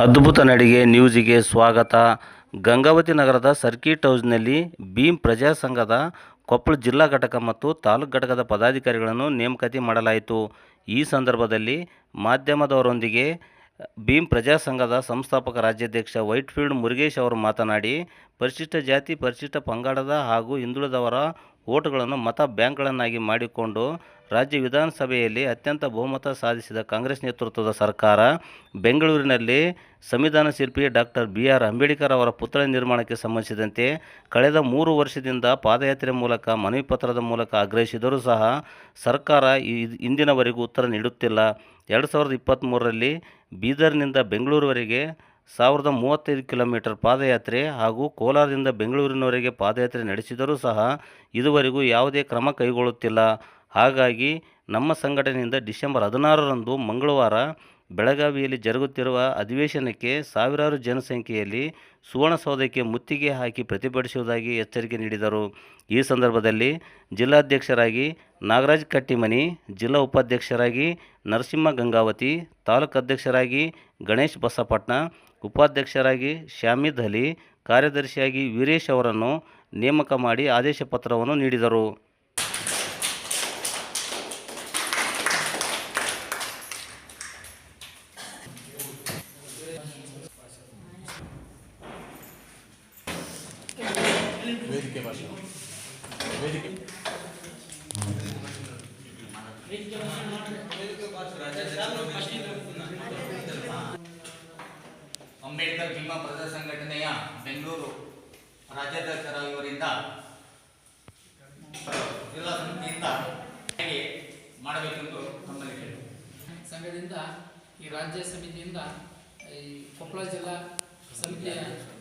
ಅದ್ಭುತ ನಡಿಗೆ ನ್ಯೂಸಿಗೆ ಸ್ವಾಗತ. ಗಂಗಾವತಿ ನಗರದ ಸರ್ಕಿಟ್ ಹೌಸ್ನಲ್ಲಿ ಭೀಮ್ ಪ್ರಜಾ ಸಂಘದ ಕೊಪ್ಪಳ ಜಿಲ್ಲಾ ಘಟಕ ಮತ್ತು ತಾಲೂಕು ಘಟಕದ ಪದಾಧಿಕಾರಿಗಳನ್ನು ನೇಮಕಾತಿ ಮಾಡಲಾಯಿತು. ಈ ಸಂದರ್ಭದಲ್ಲಿ ಮಾಧ್ಯಮದವರೊಂದಿಗೆ ಭೀಮ್ ಪ್ರಜಾ ಸಂಘದ ಸಂಸ್ಥಾಪಕ ರಾಜ್ಯಾಧ್ಯಕ್ಷ ವೈಟ್ಫೀಲ್ಡ್ ಮುರುಗೇಶ್ ಅವರು ಮಾತನಾಡಿ, ಪರಿಶಿಷ್ಟ ಜಾತಿ, ಪರಿಶಿಷ್ಟ ಪಂಗಡದ ಹಾಗೂ ಹಿಂದುಳಿದವರ ಓಟುಗಳನ್ನು ಮತ ಬ್ಯಾಂಕ್ಗಳನ್ನಾಗಿ ಮಾಡಿಕೊಂಡು ರಾಜ್ಯ ವಿಧಾನಸಭೆಯಲ್ಲಿ ಅತ್ಯಂತ ಬಹುಮತ ಸಾಧಿಸಿದ ಕಾಂಗ್ರೆಸ್ ನೇತೃತ್ವದ ಸರ್ಕಾರ ಬೆಂಗಳೂರಿನಲ್ಲಿ ಸಂವಿಧಾನ ಶಿಲ್ಪಿ ಡಾಕ್ಟರ್ ಬಿ ಆರ್ ಅಂಬೇಡ್ಕರ್ ಅವರ ಪುತ್ಥಳಿ ನಿರ್ಮಾಣಕ್ಕೆ ಸಂಬಂಧಿಸಿದಂತೆ ಕಳೆದ ಮೂರು ವರ್ಷದಿಂದ ಪಾದಯಾತ್ರೆ ಮೂಲಕ ಮನವಿ ಪತ್ರದ ಮೂಲಕ ಆಗ್ರಹಿಸಿದರೂ ಸಹ ಸರ್ಕಾರ ಇಂದಿನವರೆಗೂ ಉತ್ತರ ನೀಡುತ್ತಿಲ್ಲ. ಎರಡು ಸಾವಿರದ ಇಪ್ಪತ್ತ್ಮೂರರಲ್ಲಿ ಬೀದರ್ನಿಂದ ಬೆಂಗಳೂರುವರೆಗೆ ಸಾವಿರದ ಮೂವತ್ತೈದು ಕಿಲೋಮೀಟರ್ ಪಾದಯಾತ್ರೆ ಹಾಗೂ ಕೋಲಾರದಿಂದ ಬೆಂಗಳೂರಿನವರೆಗೆ ಪಾದಯಾತ್ರೆ ನಡೆಸಿದರೂ ಸಹ ಇದುವರೆಗೂ ಯಾವುದೇ ಕ್ರಮ ಕೈಗೊಳ್ಳುತ್ತಿಲ್ಲ. ಹಾಗಾಗಿ ನಮ್ಮ ಸಂಘಟನೆಯಿಂದ ಡಿಸೆಂಬರ್ ಹದಿನಾರರಂದು ಮಂಗಳವಾರ ಬೆಳಗಾವಿಯಲ್ಲಿ ಜರುಗುತ್ತಿರುವ ಅಧಿವೇಶನಕ್ಕೆ ಸಾವಿರಾರು ಜನಸಂಖ್ಯೆಯಲ್ಲಿ ಸುವರ್ಣಸೌಧಕ್ಕೆ ಮುತ್ತಿಗೆ ಹಾಕಿ ಪ್ರತಿಭಟಿಸುವುದಾಗಿ ಎಚ್ಚರಿಕೆ ನೀಡಿದರು. ಈ ಸಂದರ್ಭದಲ್ಲಿ ಜಿಲ್ಲಾಧ್ಯಕ್ಷರಾಗಿ ನಾಗರಾಜ್ ಕಟ್ಟಿಮನಿ, ಜಿಲ್ಲಾ ಉಪಾಧ್ಯಕ್ಷರಾಗಿ ನರಸಿಂಹ ಗಂಗಾವತಿ, ತಾಲೂಕು ಅಧ್ಯಕ್ಷರಾಗಿ ಗಣೇಶ್ ಬಸಪಟ್ನ, ಉಪಾಧ್ಯಕ್ಷರಾಗಿ ಶಾಮಿದ್ ಅಲಿ, ಕಾರ್ಯದರ್ಶಿಯಾಗಿ ವೀರೇಶ್ ಅವರನ್ನು ನೇಮಕ ಮಾಡಿ ಆದೇಶ ಪತ್ರವನ್ನು ನೀಡಿದರು. ವೇದಿಕೆ ಭಾಷಣ. ವೇದಿಕೆ. ಅಂಬೇಡ್ಕರ್ ಭೀಮಾ ಪ್ರಜಾ ಸಂಘಟನೆಯ ಬೆಂಗಳೂರು ರಾಜ್ಯಾಧ್ಯಕ್ಷರಾಗಿರುವರಿಂದ ಜಿಲ್ಲಾ ಸಮಿತಿಯಿಂದ ಹೇಗೆ ಮಾಡಬೇಕೆಂದು ನಮ್ಮಲ್ಲಿ ಕೇಳಿ. ಸಂಘದಿಂದ ಈ ರಾಜ್ಯ ಸಮಿತಿಯಿಂದ ಈ ಕೊಪ್ಪಳ ಜಿಲ್ಲಾ ಸಮಿತಿಯ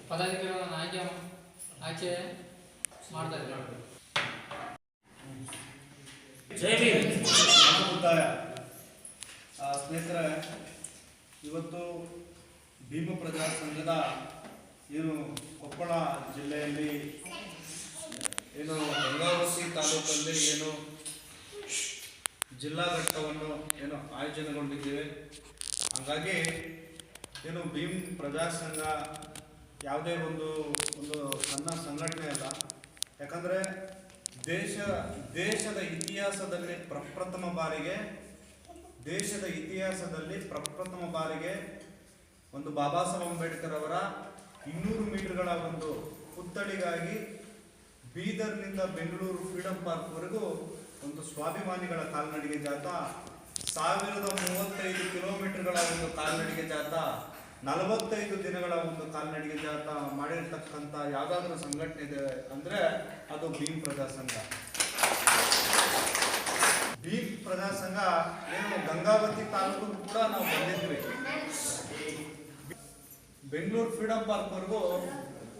ಪದಾಧಿಕಾರಿಗಳನ್ನು ಆಯ್ಕೆ ಆಯ್ಕೆ ಮಾಡ್ತಾರೆ ಸ್ನೇಹಿತರೆ ಇವತ್ತು ಭೀಮ ಪ್ರಜಾ ಸಂಘದ ಏನು ಕೊಪ್ಪಳ ಜಿಲ್ಲೆಯಲ್ಲಿ ಏನು ಗಂಗಾವತಿ ತಾಲೂಕಲ್ಲಿ ಏನು ಜಿಲ್ಲಾ ಘಟ್ಟವನ್ನು ಏನು ಆಯೋಜನೆಗೊಂಡಿದ್ದೇವೆ. ಹಾಗಾಗಿ ಏನು ಭೀಮ್ ಪ್ರಜಾ ಸಂಘ ಯಾವುದೇ ಒಂದು ಒಂದು ಸಣ್ಣ ಸಂಘಟನೆ ಅಲ್ಲ. ಯಾಕಂದರೆ ದೇಶ, ದೇಶದ ಇತಿಹಾಸದಲ್ಲಿ ಪ್ರಪ್ರಥಮ ಬಾರಿಗೆ, ದೇಶದ ಇತಿಹಾಸದಲ್ಲಿ ಪ್ರಪ್ರಥಮ ಬಾರಿಗೆ ಒಂದು ಬಾಬಾ ಸಾಹೇಬ್ ಅಂಬೇಡ್ಕರ್ ಅವರ ಇನ್ನೂರು ಮೀಟರ್ಗಳ ಒಂದು ಪುತ್ಥಳಿಗಾಗಿ ಬೀದರ್ನಿಂದ ಬೆಂಗಳೂರು ಫ್ರೀಡಂ ಪಾರ್ಕ್ವರೆಗೂ ಒಂದು ಸ್ವಾಭಿಮಾನಿಗಳ ಕಾಲ್ನಡಿಗೆ ಜಾಥಾ, ಸಾವಿರದ ಮೂವತ್ತೈದು ಕಿಲೋಮೀಟರ್ಗಳ ಒಂದು ಕಾಲ್ನಡಿಗೆ ಜಾಥಾ ನಲವತ್ತೈದು ದಿನಗಳ ಒಂದು ಕಾಲ್ನಡಿಗೆ ಜಾತಾ ಮಾಡಿರ್ತಕ್ಕಂಥ ಯಾವುದಾದ್ರೂ ಸಂಘಟನೆ ಇದೆ ಅಂದರೆ ಅದು ಭೀಮ್ ಪ್ರಜಾ ಸಂಘ. ಭೀಮ್ ಪ್ರಜಾ ಸಂಘ ಏನು ಗಂಗಾವತಿ ತಾಲೂಕು ಕೂಡ ನಾವು ಬಂದಿದ್ವಿ. ಬೆಂಗಳೂರು ಫ್ರೀಡಂ ಪಾರ್ಕ್ವರೆಗೂ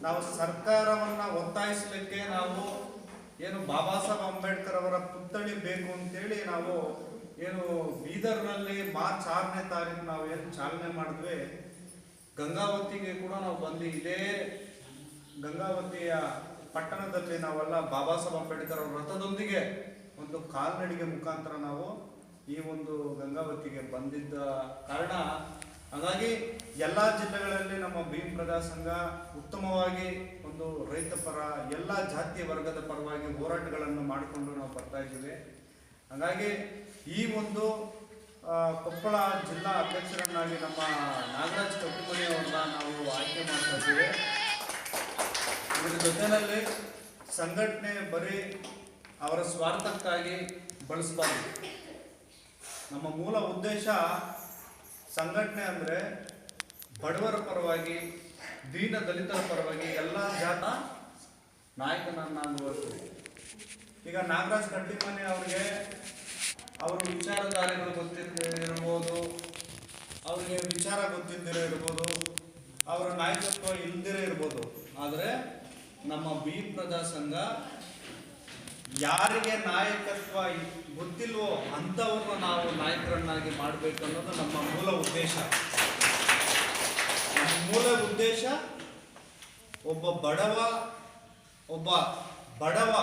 ನಾವು ಸರ್ಕಾರವನ್ನು ಒತ್ತಾಯಿಸಲಿಕ್ಕೆ ನಾವು ಏನು ಬಾಬಾ ಸಾಹೇಬ್ ಅಂಬೇಡ್ಕರ್ ಅವರ ಪುತ್ಥಳಿ ಬೇಕು ಅಂತೇಳಿ ನಾವು ಏನು ಬೀದರ್ನಲ್ಲಿ ಮಾರ್ಚ್ ಆರನೇ ತಾರೀಕು ನಾವು ಏನು ಚಾಲನೆ ಮಾಡಿದ್ವಿ. ಗಂಗಾವತಿಗೆ ಕೂಡ ನಾವು ಬಂದು ಇದೇ ಗಂಗಾವತಿಯ ಪಟ್ಟಣದಲ್ಲಿ ನಾವೆಲ್ಲ ಬಾಬಾ ಸಾಹೇಬ್ ಅಂಬೇಡ್ಕರ್ ಅವರ ರಥದೊಂದಿಗೆ ಒಂದು ಕಾಲ್ನಡಿಗೆ ಮುಖಾಂತರ ನಾವು ಈ ಒಂದು ಗಂಗಾವತಿಗೆ ಬಂದಿದ್ದ ಕಾರಣ. ಹಾಗಾಗಿ ಎಲ್ಲ ಜಿಲ್ಲೆಗಳಲ್ಲಿ ನಮ್ಮ ಭೀಮ್ ಪ್ರಜಾ ಸಂಘ ಉತ್ತಮವಾಗಿ ಒಂದು ರೈತ ಪರ, ಎಲ್ಲ ಜಾತಿ ವರ್ಗದ ಪರವಾಗಿ ಹೋರಾಟಗಳನ್ನು ಮಾಡಿಕೊಂಡು ನಾವು ಬರ್ತಾ ಇದ್ದೀವಿ. ಹಾಗಾಗಿ ಈ ಒಂದು ಕೊಪ್ಪಳ ಜಿಲ್ಲಾ ಅಧ್ಯಕ್ಷರನ್ನಾಗಿ ನಮ್ಮ ನಾಗರಾಜ್ ಅವ್ರನ್ನ ನಾವು ಆಯ್ಕೆ ಮಾಡ್ತಾ ಇದ್ದೀವಿ. ಇದರ ಜೊತೆಯಲ್ಲಿ ಸಂಘಟನೆ ಬರೀ ಅವರ ಸ್ವಾರ್ಥಕ್ಕಾಗಿ ಬಳಸಬಾರ್ದು. ನಮ್ಮ ಮೂಲ ಉದ್ದೇಶ ಸಂಘಟನೆ ಅಂದರೆ ಬಡವರ ಪರವಾಗಿ, ದೀನ ದಲಿತರ ಪರವಾಗಿ ಎಲ್ಲ ಜಾತ ಅನುಭವಿಸ್ತೀವಿ ಈಗ ನಾಗರಾಜ್ ಕಟ್ಟಿಮನಿ ಅವ್ರಿಗೆ ಅವ್ರ ವಿಚಾರಧಾರೆಗಳು ಇರ್ಬೋದು, ಅವರಿಗೆ ವಿಚಾರ ಗೊತ್ತಿದ್ದಿರೋ ಇರ್ಬೋದು, ಅವರ ನಾಯಕತ್ವ ಇಲ್ದಿರೋ ಇರ್ಬೋದು. ಆದರೆ ನಮ್ಮ ಬಿ ಪ್ರಜಾ ಸಂಘ ಯಾರಿಗೆ ನಾಯಕತ್ವ ಗೊತ್ತಿಲ್ವೋ ಅಂಥವ್ರನ್ನ ನಾವು ನಾಯಕರನ್ನಾಗಿ ಮಾಡಬೇಕು ಅನ್ನೋದು ನಮ್ಮ ಮೂಲ ಉದ್ದೇಶ. ನಮ್ಮ ಮೂಲ ಉದ್ದೇಶ ಒಬ್ಬ ಬಡವ ಒಬ್ಬ ಬಡವ.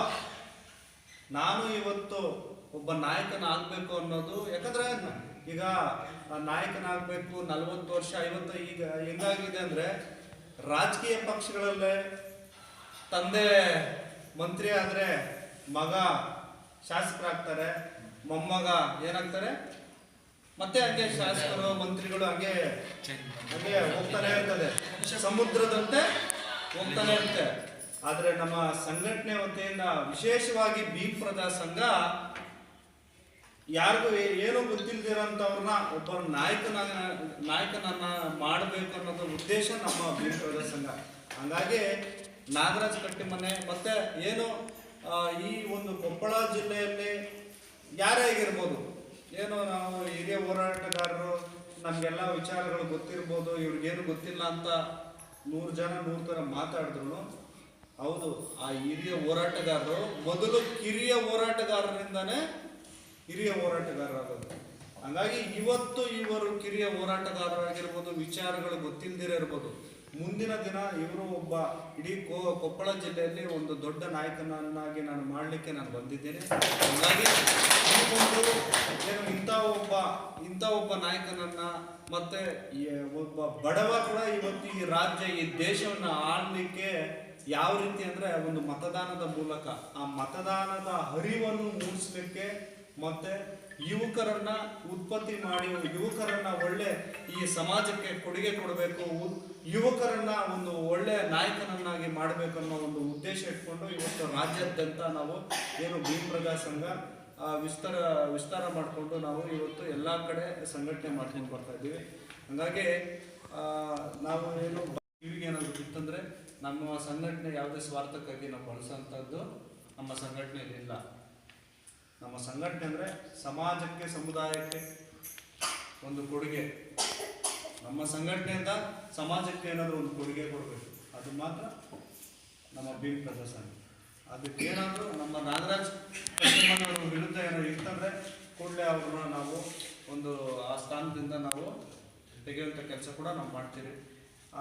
ನಾನು ಇವತ್ತು ಒಬ್ಬ ನಾಯಕನ ಆಗಬೇಕು ಅನ್ನೋದು, ಯಾಕಂದ್ರೆ ಈಗ ನಾಯಕನಾಗಬೇಕು ನಲವತ್ತು ವರ್ಷ, ಐವತ್ತು, ಈಗ ಹೆಂಗಾಗಿದೆ ಅಂದ್ರೆ ರಾಜಕೀಯ ಪಕ್ಷಗಳಲ್ಲೇ ತಂದೆ ಮಂತ್ರಿ ಆದ್ರೆ ಮಗ ಶಾಸಕರಾಗ್ತಾರೆ, ಮೊಮ್ಮಗ ಏನಾಗ್ತಾರೆ? ಮತ್ತೆ ಹಂಗೆ ಶಾಸಕರು, ಮಂತ್ರಿಗಳು ಹಂಗೆ ಹಂಗೆ ಹೋಗ್ತಾನೆ ಇರ್ತದೆ. ಸಮುದ್ರದಂತೆ ಹೋಗ್ತಾನೆ ಇರುತ್ತೆ. ಆದ್ರೆ ನಮ್ಮ ಸಂಘಟನೆ ವತಿಯಿಂದ ವಿಶೇಷವಾಗಿ ಬಿ ಸಂಘ ಯಾರಿಗೂ ಏನೋ ಗೊತ್ತಿಲ್ದಿರೋಂಥವ್ರನ್ನ ಒಬ್ಬ ನಾಯಕನ ನಾಯಕನನ್ನ ಮಾಡಬೇಕು ಅನ್ನೋದು ಉದ್ದೇಶ ನಮ್ಮ ಅಭಿವೃದ್ಧಿ ಸಂಘ. ಹಂಗಾಗಿ ನಾಗರಾಜ್ ಕಟ್ಟಿಮನೆ ಮತ್ತೆ ಏನು ಈ ಒಂದು ಕೊಪ್ಪಳ ಜಿಲ್ಲೆಯಲ್ಲಿ ಯಾರೇ ಆಗಿರ್ಬೋದು, ಏನು ನಾವು ಹಿರಿಯ ಹೋರಾಟಗಾರರು, ನಮಗೆಲ್ಲ ವಿಚಾರಗಳು ಗೊತ್ತಿರ್ಬೋದು, ಇವ್ರಿಗೇನು ಗೊತ್ತಿಲ್ಲ ಅಂತ ನೂರು ಜನ ನೂರು ಥರ ಮಾತಾಡಿದ್ರು ಹೌದು, ಆ ಹಿರಿಯ ಹೋರಾಟಗಾರರು ಮೊದಲು ಕಿರಿಯ ಹೋರಾಟಗಾರರಿಂದಾನೇ ಹಿರಿಯ ಹೋರಾಟಗಾರರಾದರು ಹಂಗಾಗಿ ಇವತ್ತು ಇವರು ಕಿರಿಯ ಹೋರಾಟಗಾರರಾಗಿರ್ಬೋದು, ವಿಚಾರಗಳು ಗೊತ್ತಿಲ್ಲದಿರ ಇರ್ಬೋದು, ಮುಂದಿನ ದಿನ ಇವರು ಒಬ್ಬ ಇಡೀ ಕೋ, ಕೊಪ್ಪಳ ಜಿಲ್ಲೆಯಲ್ಲಿ ಒಂದು ದೊಡ್ಡ ನಾಯಕನನ್ನಾಗಿ ನಾನು ಮಾಡಲಿಕ್ಕೆ ನಾನು ಬಂದಿದ್ದೇನೆ. ಹಾಗಾಗಿ ಏನು ಇಂಥ ಒಬ್ಬ ಇಂಥ ಒಬ್ಬ ನಾಯಕನನ್ನ ಮತ್ತೆ ಒಬ್ಬ ಬಡವ ಕೂಡ ಇವತ್ತು ಈ ರಾಜ್ಯ, ಈ ದೇಶವನ್ನು ಆಳಲಿಕ್ಕೆ ಯಾವ ರೀತಿ ಅಂದರೆ ಒಂದು ಮತದಾನದ ಮೂಲಕ ಆ ಮತದಾನದ ಹರಿವನ್ನು ಮೂಡಿಸ್ಲಿಕ್ಕೆ ಮತ್ತೆ ಯುವಕರನ್ನ ಉತ್ಪತ್ತಿ ಮಾಡಿ, ಯುವಕರನ್ನ ಒಳ್ಳೆ ಈ ಸಮಾಜಕ್ಕೆ ಕೊಡುಗೆ ಕೊಡಬೇಕು ಯುವಕರನ್ನ ಒಂದು ಒಳ್ಳೆ ನಾಯಕನನ್ನಾಗಿ ಮಾಡಬೇಕು ಅನ್ನೋ ಒಂದು ಉದ್ದೇಶ ಇಟ್ಕೊಂಡು ಇವತ್ತು ರಾಜ್ಯಾದ್ಯಂತ ನಾವು ಏನು ಭೀಮ್ ಸಂಘ ವಿಸ್ತಾರ ವಿಸ್ತಾರ ಮಾಡಿಕೊಂಡು ನಾವು ಇವತ್ತು ಎಲ್ಲ ಕಡೆ ಸಂಘಟನೆ ಮಾಡ್ಕೊಂಡು ಬರ್ತಾ ಇದ್ದೀವಿ. ಹಂಗಾಗಿ ನಾವು ಏನು ಏನಾದರೂ ಇತ್ತಂದರೆ ನಮ್ಮ ಸಂಘಟನೆ ಯಾವುದೇ ಸ್ವಾರ್ಥಕ್ಕಾಗಿ ನಾವು ಬಳಸೋಂಥದ್ದು ನಮ್ಮ ಸಂಘಟನೆಯಲ್ಲಿ ಇಲ್ಲ. ನಮ್ಮ ಸಂಘಟನೆ ಅಂದರೆ ಸಮಾಜಕ್ಕೆ, ಸಮುದಾಯಕ್ಕೆ ಒಂದು ಕೊಡುಗೆ. ನಮ್ಮ ಸಂಘಟನೆಯಿಂದ ಸಮಾಜಕ್ಕೆ ಏನಾದರೂ ಒಂದು ಕೊಡುಗೆ ಕೊಡಬೇಕು. ಅದು ಮಾತ್ರ ನಮ್ಮ ಭೀಮ್ ಪ್ರದರ್ಶನ ಅದಕ್ಕೆ ಏನಾದರೂ ನಮ್ಮ ನಾಗರಾಜ್ ವಿರುದ್ಧ ಏನಾದ್ರು ಇತ್ತಂದರೆ ಕೂಡಲೇ ಅವ್ರನ್ನ ನಾವು ಒಂದು ಆ ಸ್ಥಾನದಿಂದ ನಾವು ತೆಗೆಯುವಂಥ ಕೆಲಸ ಕೂಡ ನಾವು ಮಾಡ್ತೀವಿ.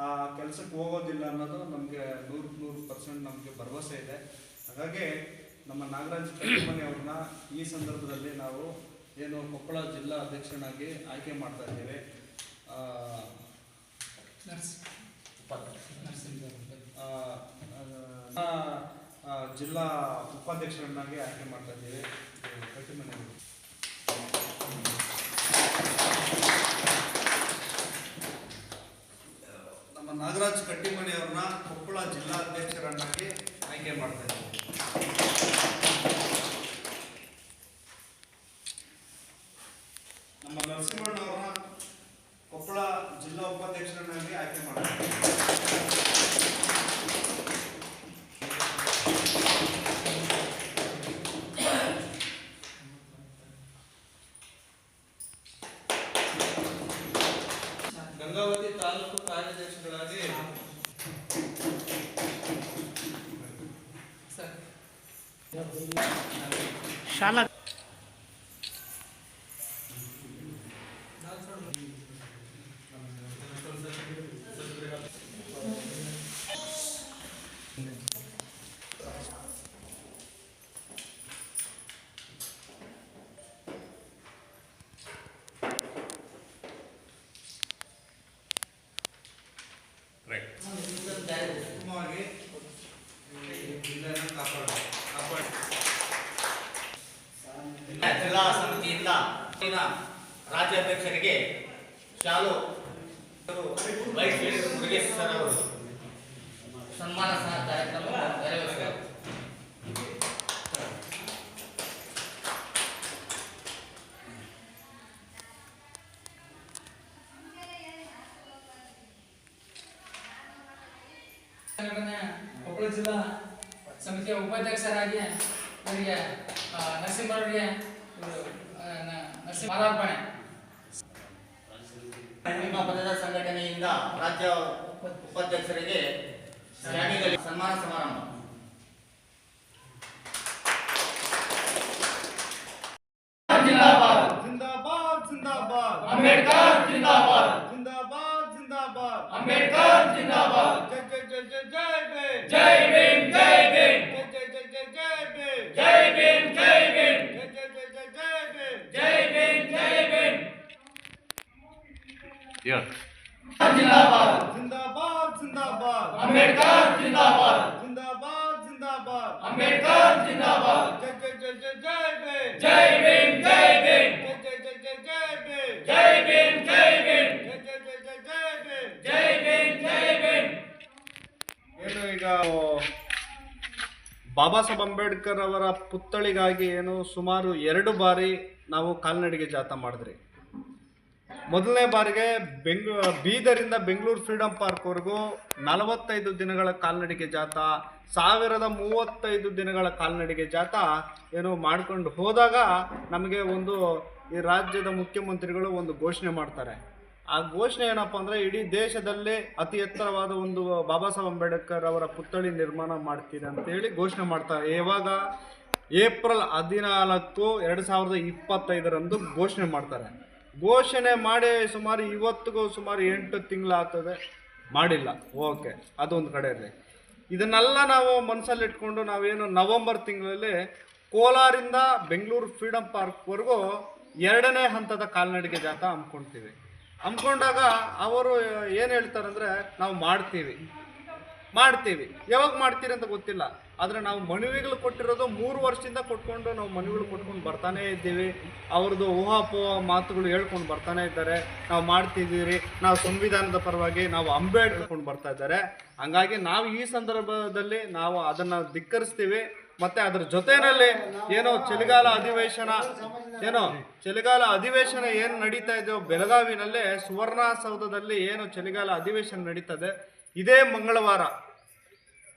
ಆ ಕೆಲಸಕ್ಕೆ ಹೋಗೋದಿಲ್ಲ ಅನ್ನೋದು ನಮಗೆ ನೂರು ನೂರು ಪರ್ಸೆಂಟ್ ನಮಗೆ ಭರವಸೆ ಇದೆ. ಹಾಗಾಗಿ ನಮ್ಮ ನಾಗರಾಜ್ ಕಟ್ಟಮನೆ ಅವ್ರನ್ನ ಈ ಸಂದರ್ಭದಲ್ಲಿ ನಾವು ಏನು ಕೊಪ್ಪಳ ಜಿಲ್ಲಾ ಅಧ್ಯಕ್ಷನಾಗಿ ಆಯ್ಕೆ ಮಾಡ್ತಾ ಇದ್ದೇವೆ. ಜಿಲ್ಲಾ ಉಪಾಧ್ಯಕ್ಷರನ್ನಾಗಿ ಆಯ್ಕೆ ಮಾಡ್ತಾ ಇದ್ದೇವೆ. ಕಟ್ಟಮನೆ ನಮ್ಮ ನಾಗರಾಜ್ ಕಟ್ಟಿಮನಿ ಅವ್ರನ್ನ ಕೊಪ್ಪಳ ಜಿಲ್ಲಾ ಅಧ್ಯಕ್ಷರನ್ನಾಗಿ ಆಯ್ಕೆ ಮಾಡ್ತಾ ಇದ್ದೇವೆ ನಮ್ಮ ನರಸಿಂಹಣ್ಣ ಅವರನ್ನ ಕೊಪ್ಪಳ ಜಿಲ್ಲಾ ಉಪಾಧ್ಯಕ್ಷರನ್ನಾಗಿ ಆಯ್ಕೆ ಮಾಡ್ತಾ ಇದ್ದೇವೆ ಗಂಗಾವತಿ ತಾಲೂಕು ಕಾರ್ಯಾಧ್ಯಕ್ಷಗಳಾಗಿ ಸರ್ ಜಿಲ್ಲಾ ಸಮಿತಿಯಿಂದ ರಾಜ್ಯಾಧ್ಯಕ್ಷರಿಗೆ ಶಾಲು ವೈಸ್ ಮುರುಗೇಶ್ ಸರ್ ಅವರು. ಸನ್ಮಾನ ಸಹ ಕಾರ್ಯಕ್ರಮ ನೆರವೇರಿಸಿದರು ಸಂಘಟನೆ ಕೊಪ್ಪಳ ಜಿಲ್ಲಾ ಸಮಿತಿಯ ಉಪಾಧ್ಯಕ್ಷರಾಗಿ ಇವರಿಗೆ ಆ, ನರಸಿಂಹರವರಿಗೆ ಇವರು, ಆ, ನ- ನರಸಿಂಹ ಮಾಲಾರ್ಪಣೆ ನಿಮ್ಮ ಪದದ ಸಂಘಟನೆಯಿಂದ ರಾಜ್ಯ ಉಪಾಧ್ಯಕ್ಷರಿಗೆ ಶ್ರೇಣಿಗಳ ಸನ್ಮಾನ ಸಮಾರಂಭ ಜಿಂದಾಬಾದ್ ಜಿಂದಾಬಾದ್ ಜಿಂದಾಬಾದ್ ಅಂಬೇಡ್ಕರ್ ಜಿಂದಾಬಾದ್ ಜಿಂದಾಬಾದ್ ಜಿಂದಾಬಾದ್ ಅಂಬೇಡ್ಕರ್ ಜಿಂದಾಬಾದ್ ಜೈ ಜೈ Yeah. जिंदाबाद जिंदाबाद जिंदाबाद अंबेडकर जिंदाबाद जिंदाबाद जिंदाबाद अंबेडकर जिंदाबाद जय जय जय जय जय ಬಾಬಾ ಸಾಹೇಬ್ ಅಂಬೇಡ್ಕರ್ ಅವರ ಪುತ್ಥಳಿಗಾಗಿ ಏನು ಸುಮಾರು ಎರಡು ಬಾರಿ ನಾವು ಕಾಲ್ನಡಿಗೆ ಜಾಥಾ ಮಾಡಿದ್ರಿ. ಮೊದಲನೇ ಬಾರಿಗೆ ಬೆಂಗ್ಳೂ ಬೀದರಿಂದ ಬೆಂಗಳೂರು ಫ್ರೀಡಂ ಪಾರ್ಕ್ವರೆಗೂ ನಲವತ್ತೈದು ದಿನಗಳ ಕಾಲ್ನಡಿಗೆ ಜಾಥಾ, ಸಾವಿರದ ಮೂವತ್ತೈದು ದಿನಗಳ ಕಾಲ್ನಡಿಗೆ ಜಾಥಾ ಏನು ಮಾಡ್ಕೊಂಡು ಹೋದಾಗ ನಮಗೆ ಒಂದು ಈ ರಾಜ್ಯದ ಮುಖ್ಯಮಂತ್ರಿಗಳು ಒಂದು ಘೋಷಣೆ ಮಾಡ್ತಾರೆ. ಆ ಘೋಷಣೆ ಏನಪ್ಪ ಅಂದರೆ ಇಡೀ ದೇಶದಲ್ಲೇ ಅತಿ ಎತ್ತರವಾದ ಒಂದು ಬಾಬಾ ಸಾಹೇಬ್ ಅಂಬೇಡ್ಕರ್ ಅವರ ಪುತ್ಥಳಿ ನಿರ್ಮಾಣ ಮಾಡ್ತೀರಿ ಅಂತೇಳಿ ಘೋಷಣೆ ಮಾಡ್ತಾರೆ ಯಾವಾಗ ಏಪ್ರಿಲ್ ಹದಿನಾಲ್ಕು ಎರಡು ಸಾವಿರದ ಇಪ್ಪತ್ತೈದರಂದು ಘೋಷಣೆ ಮಾಡ್ತಾರೆ. ಘೋಷಣೆ ಮಾಡಿ ಸುಮಾರು ಇವತ್ತಿಗೂ ಸುಮಾರು ಎಂಟು ತಿಂಗಳಾಗ್ತದೆ. ಮಾಡಿಲ್ಲ. ಓಕೆ, ಅದೊಂದು ಕಡೆ ಇರಲಿ ಇದನ್ನೆಲ್ಲ ನಾವು ಮನಸ್ಸಲ್ಲಿ ಇಟ್ಕೊಂಡು ನಾವೇನು ನವೆಂಬರ್ ತಿಂಗಳಲ್ಲಿ ಕೋಲಾರಿಂದ ಬೆಂಗಳೂರು ಫ್ರೀಡಂ ಪಾರ್ಕ್ವರೆಗೂ ಎರಡನೇ ಹಂತದ ಕಾಲ್ನಡಿಗೆ ಜಾಥಾ ಹಮ್ಮಿಕೊಳ್ತೀವಿ ಹಮ್ಮಿಕೊಂಡಾಗ ಅವರು ಏನು ಹೇಳ್ತಾರಂದ್ರೆ, ನಾವು ಮಾಡ್ತೀವಿ ಮಾಡ್ತೀವಿ. ಯಾವಾಗ ಮಾಡ್ತೀರಿ ಅಂತ ಗೊತ್ತಿಲ್ಲ. ಆದರೆ ನಾವು ಮನವಿಗಳು ಕೊಟ್ಟಿರೋದು ಮೂರು ವರ್ಷದಿಂದ ಕೊಟ್ಕೊಂಡು ನಾವು ಮನವಿಗಳು ಕೊಟ್ಕೊಂಡು ಬರ್ತಾನೇ ಇದ್ದೀವಿ. ಅವ್ರದ್ದು ಊಹಾಪೋಹ ಮಾತುಗಳು ಹೇಳ್ಕೊಂಡು ಬರ್ತಾನೆ ಇದ್ದಾರೆ. ನಾವು ಮಾಡ್ತಿದ್ದೀರಿ. ನಾವು ಸಂವಿಧಾನದ ಪರವಾಗಿ ನಾವು ಹೇಳ್ಕೊಂಡು ಬರ್ತಾ ಇದ್ದಾರೆ. ಹಂಗಾಗಿ ನಾವು ಈ ಸಂದರ್ಭದಲ್ಲಿ ನಾವು ಅದನ್ನು ಧಿಕ್ಕರಿಸ್ತೀವಿ. ಮತ್ತೆ ಅದ್ರ ಜೊತೆನಲ್ಲಿ ಏನೋ ಚಳಿಗಾಲ ಅಧಿವೇಶನ, ಏನೋ ಚಳಿಗಾಲ ಅಧಿವೇಶನ ಏನು ನಡೀತಾ ಇದೆಯೋ ಬೆಳಗಾವಿನಲ್ಲೇ ಸುವರ್ಣಸೌಧದಲ್ಲಿ ಏನು ಚಳಿಗಾಲ ಅಧಿವೇಶನ ನಡೀತದೆ, ಇದೇ ಮಂಗಳವಾರ.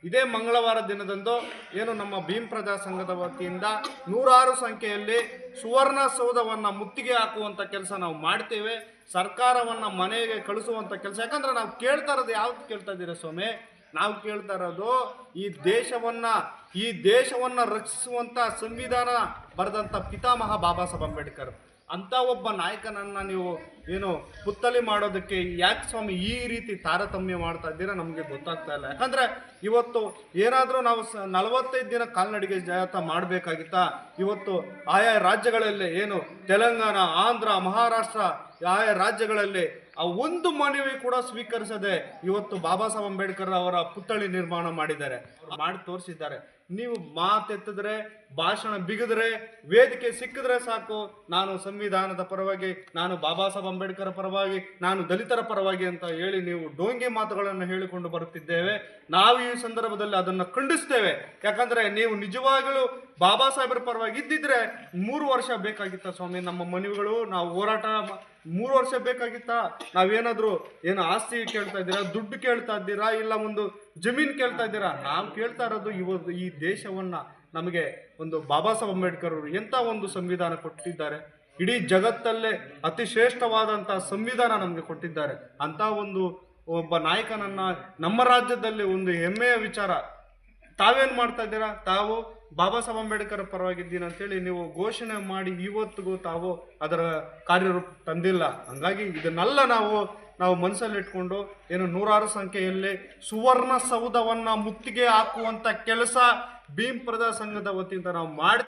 ಇದೇ ಮಂಗಳವಾರ ದಿನದಂದು ಏನು ನಮ್ಮ ಭೀಮ್ ಪ್ರಜಾ ಸಂಘದ ವತಿಯಿಂದ ನೂರಾರು ಸಂಖ್ಯೆಯಲ್ಲಿ ಸುವರ್ಣಸೌಧವನ್ನು ಮುತ್ತಿಗೆ ಹಾಕುವಂಥ ಕೆಲಸ ನಾವು ಮಾಡ್ತೇವೆ. ಸರ್ಕಾರವನ್ನು ಮನೆಗೆ ಕಳಿಸುವಂಥ ಕೆಲಸ. ಯಾಕಂದ್ರೆ ನಾವು ಕೇಳ್ತಾ ಇರೋದು ಯಾವ್ದು ಕೇಳ್ತಾ ಇದ್ದೀರಾ ಸ್ವಾಮಿ? ನಾವು ಕೇಳ್ತಾ ಇರೋದು ಈ ದೇಶವನ್ನ ಈ ದೇಶವನ್ನ ರಕ್ಷಿಸುವಂತ ಸಂವಿಧಾನ ಬರೆದಂತ ಪಿತಾಮಹ ಬಾಬಾ ಸಾಹೇಬ್ ಅಂಬೇಡ್ಕರ್. ಅಂತ ಒಬ್ಬ ನಾಯಕನನ್ನ ನೀವು ಏನು ಪುತ್ತಲಿ ಮಾಡೋದಕ್ಕೆ ಯಾಕೆ ಸ್ವಾಮಿ ಈ ರೀತಿ ತಾರತಮ್ಯ ಮಾಡ್ತಾ ಇದ್ದೀರಾ ನಮಗೆ ಗೊತ್ತಾಗ್ತಾ ಇಲ್ಲ. ಯಾಕಂದ್ರೆ ಇವತ್ತು ಏನಾದರೂ ನಾವು ಸ ನಲವತ್ತೈದು ದಿನ ಕಾಲ್ನಡಿಗೆ ಜಾತ ಮಾಡಬೇಕಾಗಿತ್ತಾ, ಇವತ್ತು ಆಯಾ ರಾಜ್ಯಗಳಲ್ಲಿ ಏನು ತೆಲಂಗಾಣ, ಆಂಧ್ರ, ಮಹಾರಾಷ್ಟ್ರ, ಆಯಾ ರಾಜ್ಯಗಳಲ್ಲಿ ಆ ಒಂದು ಮನವಿ ಕೂಡ ಸ್ವೀಕರಿಸದೆ ಇವತ್ತು ಬಾಬಾ ಸಾಹೇಬ್ ಅಂಬೇಡ್ಕರ್ ಅವರ ಪುತ್ಥಳಿ ನಿರ್ಮಾಣ ಮಾಡಿದ್ದಾರೆ. ಮಾಡಿ ತೋರಿಸಿದ್ದಾರೆ. ನೀವು ಮಾತೆತ್ತಿದ್ರೆ ಭಾಷಣ ಬಿಗಿದ್ರೆ, ವೇದಿಕೆ ಸಿಕ್ಕಿದ್ರೆ ಸಾಕು. ನಾನು ಸಂವಿಧಾನದ ಪರವಾಗಿ, ನಾನು ಬಾಬಾ ಸಾಹೇಬ್ ಅಂಬೇಡ್ಕರ್ ಪರವಾಗಿ, ನಾನು ದಲಿತರ ಪರವಾಗಿ ಅಂತ ಹೇಳಿ ನೀವು ಡೋಂಗಿ ಮಾತುಗಳನ್ನು ಹೇಳಿಕೊಂಡು ಬರುತ್ತಿದ್ದೇವೆ. ನಾವು ಈ ಸಂದರ್ಭದಲ್ಲಿ ಅದನ್ನು ಖಂಡಿಸ್ತೇವೆ. ಯಾಕಂದ್ರೆ ನೀವು ನಿಜವಾಗಲೂ ಬಾಬಾ ಸಾಹೇಬರ ಪರವಾಗಿ ಇದ್ದಿದ್ರೆ ಮೂರು ವರ್ಷ ಬೇಕಾಗಿತ್ತ ಸ್ವಾಮಿ ನಮ್ಮ ಮನವಿಗಳು. ನಾವು ಹೋರಾಟ ಮೂರು ವರ್ಷ ಬೇಕಾಗಿತ್ತ? ನಾವೇನಾದರೂ ಏನು ಆಸ್ತಿ ಕೇಳ್ತಾ ಇದ್ದೀರಾ, ದುಡ್ಡು ಕೇಳ್ತಾ ಇದ್ದೀರಾ, ಇಲ್ಲ ಒಂದು ಜಮೀನು ಕೇಳ್ತಾ ಇದ್ದೀರಾ? ನಾವು ಕೇಳ್ತಾ ಇರೋದು ಇವತ್ತು ಈ ದೇಶವನ್ನ ನಮಗೆ ಒಂದು ಬಾಬಾ ಸಾಹೇಬ್ ಅಂಬೇಡ್ಕರ್ ಅವರು ಎಂಥ ಒಂದು ಸಂವಿಧಾನ ಕೊಟ್ಟಿದ್ದಾರೆ? ಇಡೀ ಜಗತ್ತಲ್ಲೇ ಅತಿ ಶ್ರೇಷ್ಠವಾದಂಥ ಸಂವಿಧಾನ ನಮಗೆ ಕೊಟ್ಟಿದ್ದಾರೆ. ಅಂತ ಒಂದು ಒಬ್ಬ ನಾಯಕನನ್ನ ನಮ್ಮ ರಾಜ್ಯದಲ್ಲಿ ಒಂದು ಹೆಮ್ಮೆಯ ವಿಚಾರ. ತಾವೇನು ಮಾಡ್ತಾ ಇದ್ದೀರಾ? ತಾವು ಬಾಬಾ ಸಾಹೇಬ್ ಅಂಬೇಡ್ಕರ್ ಪರವಾಗಿದ್ದೀನಿ ಅಂತೇಳಿ ನೀವು ಘೋಷಣೆ ಮಾಡಿ ಇವತ್ತಿಗೂ ತಾವು ಅದರ ಕಾರ್ಯರೂಪ ತಂದಿಲ್ಲ. ಹಂಗಾಗಿ ಇದನ್ನೆಲ್ಲ ನಾವು ನಾವು ಮನಸ್ಸಲ್ಲಿಟ್ಕೊಂಡು ಏನು ನೂರಾರು ಸಂಖ್ಯೆಯಲ್ಲಿ ಸುವರ್ಣ ಸೌಧವನ್ನ ಮುತ್ತಿಗೆ ಹಾಕುವಂತ ಕೆಲಸ ಭೀಮ್ ಪ್ರಜಾ ಸಂಘದ ವತಿಯಿಂದ ನಾವು ಮಾಡಿ